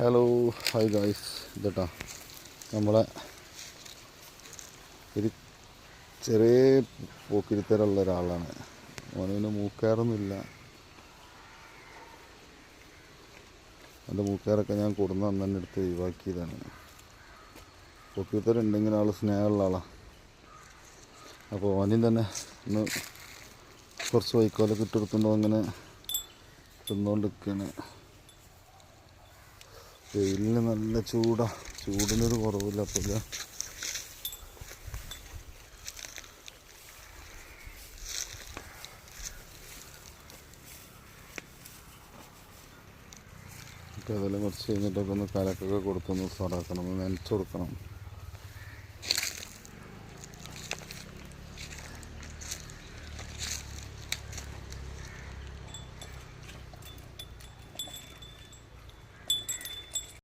Hello hi guys ഇതട്ടാ. നമ്മളെ ഒരു ചെറിയ പോക്കിരിത്തരമുള്ള ഒരാളാണ്. ഓനിന് മൂക്കാറൊന്നുമില്ല എന്റെ മൂക്കാറൊക്കെ ഞാൻ കൊടുന്ന അന്ന് തന്നെ എടുത്ത് ഒഴിവാക്കിയതാണ്. പോക്കിരിത്തരം ഉണ്ടെങ്കിൽ ആൾ സ്നേഹമുള്ള ആളാണ് അപ്പോൾ ഓനും തന്നെ ഒന്ന് കുറച്ച് വൈക്കോലൊക്കെ ഇട്ടെടുത്തുണ്ടോ അങ്ങനെ തിന്നുകൊണ്ടിരിക്കുകയാണ് വെയിലിന് നല്ല ചൂടാ. ചൂടിനൊരു കുറവില്ല അപ്പോൾ അതെല്ലാം കുറച്ച് കഴിഞ്ഞിട്ടൊക്കെ ഒന്ന് കലക്കൊക്കെ കൊടുത്തൊന്ന് ഉസാറാക്കണം നനച്ചു കൊടുക്കണം.